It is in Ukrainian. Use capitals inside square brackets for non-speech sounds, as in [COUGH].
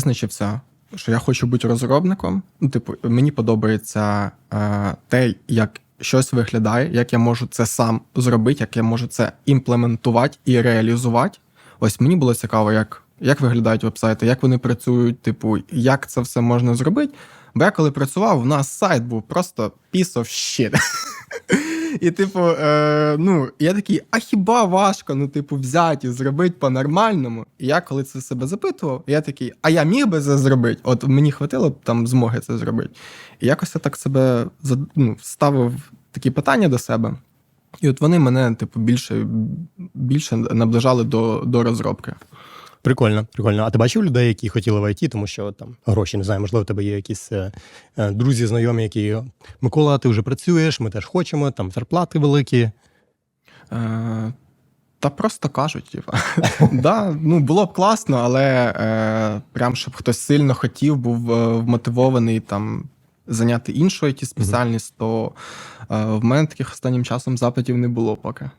визначився, що я хочу бути розробником. Ну, типу, мені подобається е, те, як щось виглядає, як я можу це сам зробити, як я можу це імплементувати і реалізувати. Ось мені було цікаво, як, як виглядають вебсайти, як вони працюють, типу, як це все можна зробити. Бо я коли працював, у нас сайт був просто piece of shit. [LAUGHS] І, типу, е, ну, я такий, а хіба важко, ну, типу, взяти і зробити по-нормальному? І я коли це себе запитував, я такий, а я міг би це зробити? От мені хватило б там змоги це зробити. І якось я так себе ну, ставив такі питання до себе. І от вони мене, типу, більше, більше наближали до, до розробки. Прикольно, прикольно. А ти бачив людей, які хотіли в ІТ, тому що там гроші, не знаю, можливо, у тебе є якісь е, е, друзі, знайомі, які Микола, ти вже працюєш, ми теж хочемо, там зарплати великі. Е, та просто кажуть, [LAUGHS] да, ну, було б класно, але е, прям щоб хтось сильно хотів, був е, вмотивований там зайняти іншу it спеціальність, то е, в мене таких останнім часом запитів не було поки.